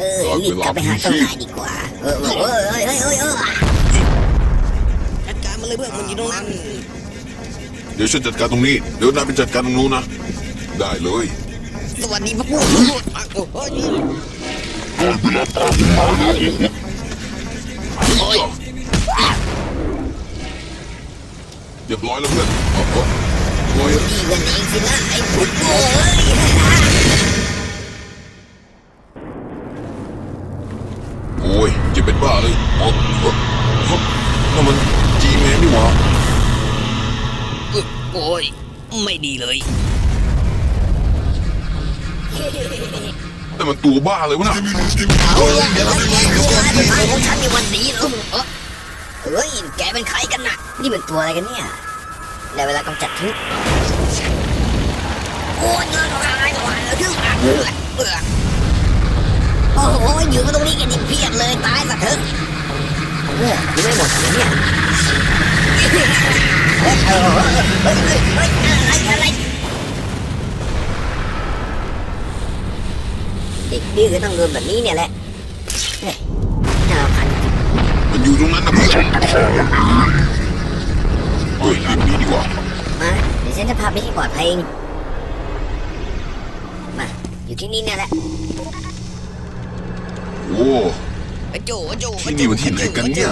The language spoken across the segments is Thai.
เออรีบกลับไปหาเจ้านายดีกว่าเออเออเออเออเออเออเออจัดการมันเลยเพื่อนมันอยู่ตรงนั้นเดี๋ยวฉันจัดการตรงนี้ เดี๋ยวนายไปจัดการตรงนู้นนะ ได้เลย สวัสดีพระผู้อะโอ้โหเรียบร้อยแล้วเพื่อนโอ้โหโอ้ยวันเองสินะไอ้พวกโอ้ย นั่นมันจีแมนนี่หว่าโอ้ย ไม่ดีเลย แต่มันตัวบ้าเลยวะน่ะเอาละเดี๋ยวเราแย่ตัวร้ายสุดท้ายของฉันในวันนี้แล้วเฮ้ย แกเป็นใครกันน่ะ นี่เป็นตัวอะไรกันเนี่ยได้เวลากำจัดทิ้งโอ้ยเงินอะไรหวานเลยทึ่งอะเบื่อเบื่อโอ้โหอยู่มาตรงนี้กันอีกเพียบเลยตายซะเถอะ เออยังไม่หมดเลยเนี่ยเฮ้ยเออเฮ้ยเฮ้ยเฮ้ยอะไรอะไรเด็กดื้อก็ต้องโดนแบบนี้เนี่ยแหละเฮ้ยน่ารำคาญจริงมันอยู่ตรงนั้นนะเพื่อนเฮ้ยรีบหนีดีกว่า มาเดี๋ยวฉันจะพาไปที่ปลอดภัยเองมาอยู่ที่นี่เนี่ยแหละโอ้ ที่นี่มันที่ไหนกันเนี่ย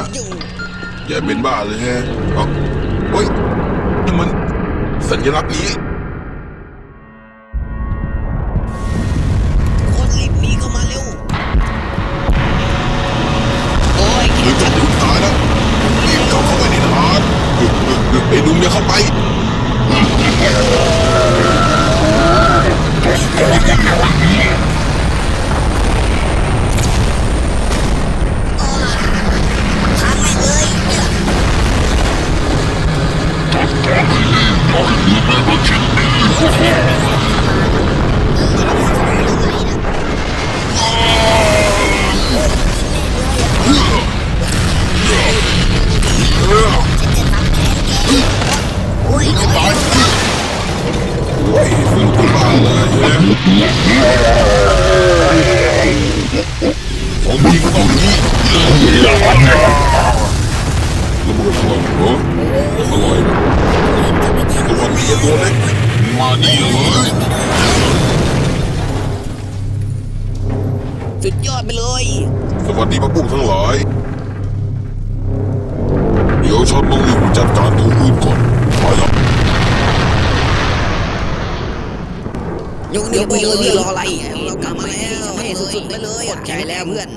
อย่าเป็นบ้าเลยแฮะเอ้าเฮ้ยนี่มันสัญลักษณ์นี้คนรีบหนีเข้ามาเร็ว โอ้ยหรือจะถึงตายแล้วรีบเข้าเข้าไปในฐานไอ้หนุ่มอย่าเข้าไป เหรออร่อยนะสวัสดีตัวเล็กมานี่เลยสุดยอดไปเลย สวัสดีพระปุ้งทั้งหลาย เดี๋ยวฉันต้องรีบจัดการตัวอื่นก่อนไปแล้วยกนิ้วไปเลยรออะไรเรากลับมาแล้วให้สุดๆไปเลยกดใจแล้วเพื่อน